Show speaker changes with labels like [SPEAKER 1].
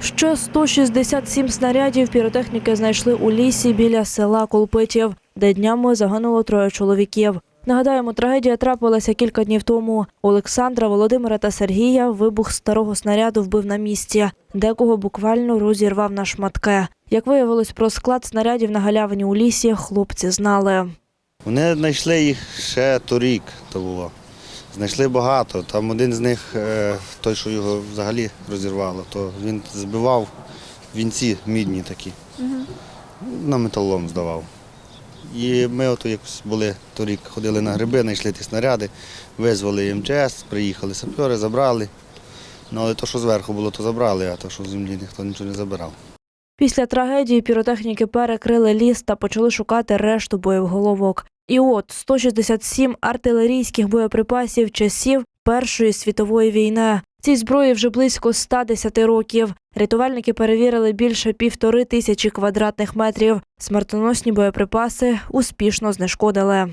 [SPEAKER 1] Ще 167 снарядів піротехніки знайшли у лісі біля села Колпитів, де днями загинуло троє чоловіків. Нагадаємо, трагедія трапилася кілька днів тому. Олександра, Володимира та Сергія вибух старого снаряду вбив на місці, декого буквально розірвав на шматки. Як виявилось про склад снарядів на галявині у лісі, хлопці знали.
[SPEAKER 2] Вони знайшли їх ще торік, то було. Знайшли багато. Там один з них, е, той, що його взагалі розірвало, то він збивав вінці мідні такі. На металолом здавав. І ми ото якось були торік, ходили на гриби, знайшли ті снаряди, визвали МЧС, приїхали сапери, забрали. Ну, але то, що зверху було, то забрали, а то, що з землі ніхто нічого не забирав.
[SPEAKER 1] Після трагедії піротехніки перекрили ліс та почали шукати решту боєголовок. І от 167 артилерійських боєприпасів часів Першої світової війни. Цій зброї вже близько 110 років. Рятувальники перевірили більше півтори тисячі квадратних метрів. Смертоносні боєприпаси успішно знешкодили.